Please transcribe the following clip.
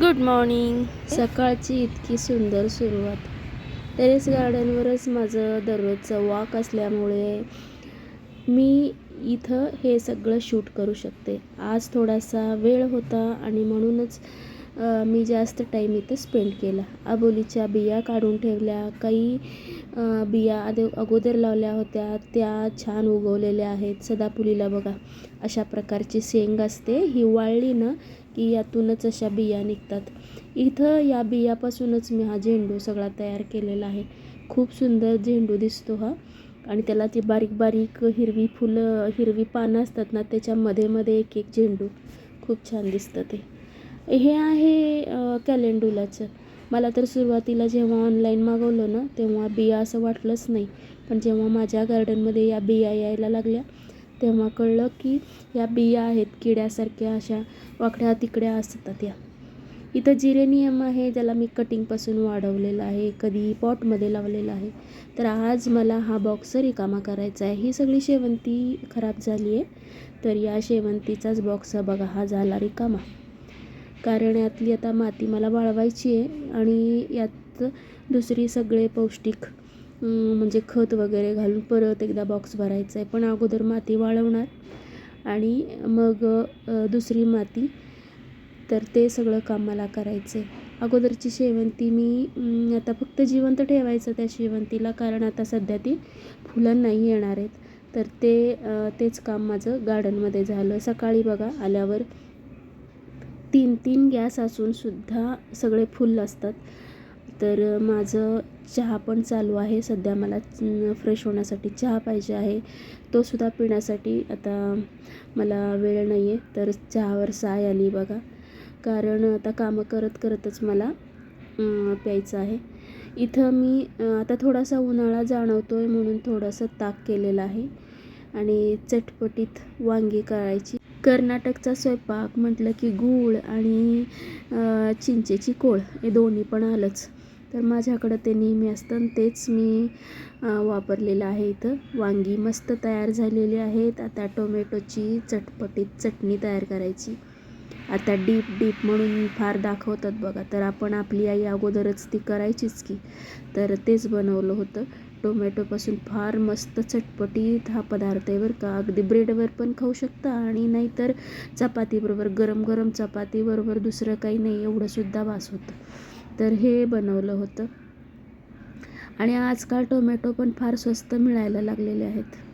Good morning सकाळची इतकी सुंदर सुरुवात. टेरेस गार्डनवरच माझं दररोजचं वॉक असल्यामुळे मी इथं हे सगळं शूट करू शकते. आज थोडासा वेळ होता आणि म्हणूनच मी जास्त टाईम इथं स्पेंड केला. अबोलीच्या बिया काढून ठेवल्या काही बिया आधी अगोदर लावल्या होत्या त्या छान उगवलेल्या आहेत सदाफुलीला बघा. अशा प्रकारची शेंग असते ही वाळली ना की यातूनच अशा बिया निघतात. इथं या बियापासूनच मी हा झेंडू सगळा तयार केलेला आहे. खूप सुंदर झेंडू दिसतो हा. आणि त्याला ती बारीक बारीक हिरवी फुलं हिरवी पानं असतात ना त्याच्यामध्ये मध्ये एक एक झेंडू. खूप छान दिसतं ते. हे आहे कॅलेंडुलाचं. मला तर सुरुवातीला जेव्हा ऑनलाईन मागवलं ना तेव्हा बिया असं वाटलंच नाही. पण जेव्हा माझ्या गार्डनमध्ये या बिया यायला लागल्या तेव्हा कळलं की या बिया आहेत किड्यासारख्या अशा वाकड्या तिकड्या असतात या. इथं जिरेनियम आहे ज्याला मी कटिंगपासून वाढवलेलं आहे कधी पॉटमध्ये लावलेलं आहे. तर आज मला हा बॉक्स रिकामा करायचा आहे. ही सगळी शेवंती खराब झाली आहे तर या शेवंतीचाच बॉक्स बघा हा झाला रिकामा. कारण यातली आता माती मला वाळवायची आहे आणि यात दुसरी सगळे पौष्टिक म्हणजे खत वगैरे घालून परत एकदा बॉक्स भरायचा आहे. पण अगोदर माती वाळवणार आणि मग दुसरी माती तर ते सगळं काम मला करायचं आहे अगोदरची शेवंती मी आता फक्त जिवंत ठेवायचं त्या शेवंतीला कारण आता सध्या ती फुलं नाही येणार आहेत. तर ते तेच काम माझं गार्डनमध्ये झालं. सकाळी बघा आल्यावर तीन तीन गॅस असूनसुद्धा सगळे फुल असतात. तर माझं चहा पण चालू आहे. सध्या मला फ्रेश होण्यासाठी चहा पाहिजे आहे. तोसुद्धा पिण्यासाठी आता मला वेळ नाही आहे तर चहावर साय आली बघा. कारण आता कामं करत करतच मला प्यायचं आहे. इथं मी आता थोडासा उन्हाळा जाणवतो आहे म्हणून थोडासा ताक केलेला आहे. आणि चटपटीत वांगी करायची. कर्नाटकचा स्वयंपाक म्हटलं की गूळ आणि चिंचेची कोळ हे दोन्ही पण आलंच. तर माझ्याकडं ते नेहमी असतं आणि तेच मी वापरलेलं आहे इथं. वांगी मस्त तयार झालेली आहेत. आता टोमॅटोची चटपटीत चटणी तयार करायची. आता डीप डीप म्हणून फार दाखवतात बघा. तर आपण आपली आई अगोदरच ती करायचीच की. तर तेच बनवलं होतं. टोमॅटोपासून फार मस्त चटपटीत हा पदार्थ आहे बरं का. अगदी ब्रेडवर पण खाऊ शकता आणि नाहीतर चपातीबरोबर गरम गरम चपातीबरोबर दुसरं काही नाही एवढंसुद्धा वास होतं. तर हे बनवलं होतं. आणि आजकाल टोमॅटो पण फार स्वस्त मिळायला लागलेले आहेत.